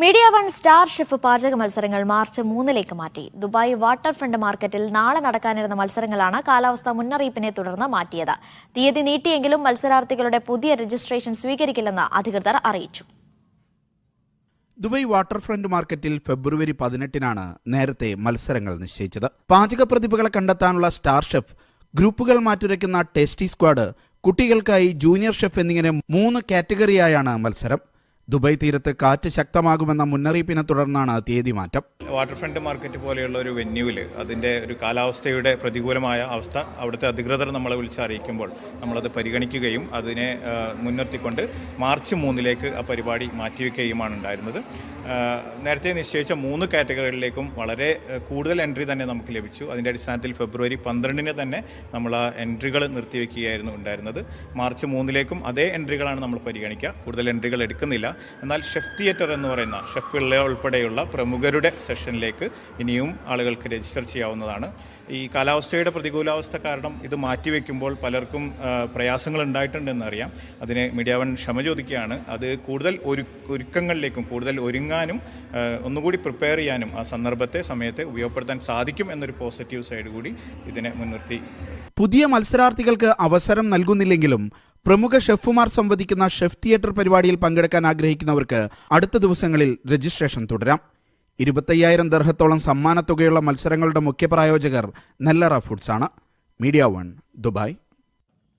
Media one star chef പാചക മത്സരങ്ങൾ March മൂന്നിലേക്ക് മാറ്റി. ദുബായ് വാട്ടർ ഫ്രണ്ട് മാർക്കറ്റിൽ നാളെ നടക്കാനിരുന്ന മത്സരങ്ങളാണ് കാലാവസ്ഥാ മുന്നറിയിപ്പിനെ തുടർന്ന് മാറ്റിയത്. തീയതി നീട്ടിയെങ്കിലും മത്സരാർത്ഥികളുടെ പുതിയ രജിസ്ട്രേഷൻ സ്വീകരിക്കില്ലെന്ന് അധികൃതർ അറിയിച്ചു. ദുബായ് വാട്ടർ ഫ്രണ്ട് മാർക്കറ്റിൽ ഫെബ്രുവരി പതിനെട്ടിനാണ് നേരത്തെ മത്സരങ്ങൾ നിശ്ചയിച്ചത്. പാചക പ്രതിഭകളെ കണ്ടെത്താനുള്ള സ്റ്റാർ ഷെഫ് ഗ്രൂപ്പുകൾ മാറ്റുരയ്ക്കുന്ന ടേസ്റ്റി സ്ക്വാഡ് കുട്ടികൾക്കായി ജൂനിയർ ഷെഫ് എന്നിങ്ങനെ മൂന്ന് കാറ്റഗറിയായാണ് മത്സരം. ദുബായ് തീരത്ത് കാറ്റ് ശക്തമാകുമെന്ന മുന്നറിയിപ്പിനെ തുടർന്നാണ് തീയതി മാറ്റം. വാട്ടർ ഫ്രണ്ട് മാർക്കറ്റ് പോലെയുള്ള ഒരു വെന്യൂവിൽ അതിന്റെ ഒരു കാലാവസ്ഥയുടെ പ്രതികൂലമായ അവസ്ഥ അവിടുത്തെ അധികൃതർ നമ്മളെ വിളിച്ചറിയിക്കുമ്പോൾ നമ്മളത് പരിഗണിക്കുകയും അതിനെ മുൻനിർത്തിക്കൊണ്ട് മാർച്ച് മൂന്നിലേക്ക് ആ പരിപാടി മാറ്റിവെക്കുകയുമാണ് ഉണ്ടായിരുന്നത്. നേരത്തെ നിശ്ചയിച്ച മൂന്ന് കാറ്റഗറികളിലേക്കും വളരെ കൂടുതൽ എൻട്രി തന്നെ നമുക്ക് ലഭിച്ചു. അതിന്റെ അടിസ്ഥാനത്തിൽ ഫെബ്രുവരി പന്ത്രണ്ടിന് തന്നെ നമ്മൾ ആ എൻട്രികൾ നിർത്തിവെക്കുകയായിരുന്നു ഉണ്ടായിരുന്നത്. മാർച്ച് മൂന്നിലേക്കും അതേ എൻട്രികളാണ് നമ്മൾ പരിഗണിക്കുക. കൂടുതൽ എൻട്രികൾ എടുക്കുന്നില്ല. എന്നാൽ ഷെഫ് തിയേറ്റർ എന്ന് പറയുന്ന ഷെഫ് പിള്ള ഉൾപ്പെടെയുള്ള പ്രമുഖരുടെ സെഷനിലേക്ക് ഇനിയും ആളുകൾക്ക് രജിസ്റ്റർ ചെയ്യാവുന്നതാണ്. ഈ കാലാവസ്ഥയുടെ പ്രതികൂലാവസ്ഥ കാരണം ഇത് മാറ്റിവെക്കുമ്പോൾ പലർക്കും പ്രയാസങ്ങൾ ഉണ്ടായിട്ടുണ്ടെന്ന് അറിയാം. അതിന് മീഡിയ വൺ ക്ഷമ ചോദിക്കുകയാണ്. അത് കൂടുതൽ ഒരു ഒരുക്കങ്ങളിലേക്കും കൂടുതൽ ഒരുങ്ങാനും ഒന്നുകൂടി പ്രിപ്പയർ ചെയ്യാനും ആ സന്ദർഭത്തെ സമയത്തെ ഉപയോഗപ്പെടുത്താൻ സാധിക്കും എന്നൊരു പോസിറ്റീവ് സൈഡ് കൂടി ഇതിനെ മുൻനിർത്തി. പുതിയ മത്സരാർത്ഥികൾക്ക് അവസരം നൽകുന്നില്ലെങ്കിലും പ്രമുഖ ഷെഫുമാർ സംവദിക്കുന്ന ഷെഫ് തിയേറ്റർ പരിപാടിയിൽ പങ്കെടുക്കാൻ ആഗ്രഹിക്കുന്നവർക്ക് അടുത്ത ദിവസങ്ങളിൽ രജിസ്ട്രേഷൻ തുടരാം. ഇരുപത്തയ്യായിരം ദർഹത്തോളം സമ്മാനത്തുകയുള്ള മത്സരങ്ങളുടെ മുഖ്യ പ്രായോജകർ നെല്ലറ ഫുഡ്സാണ്. Media one Dubai.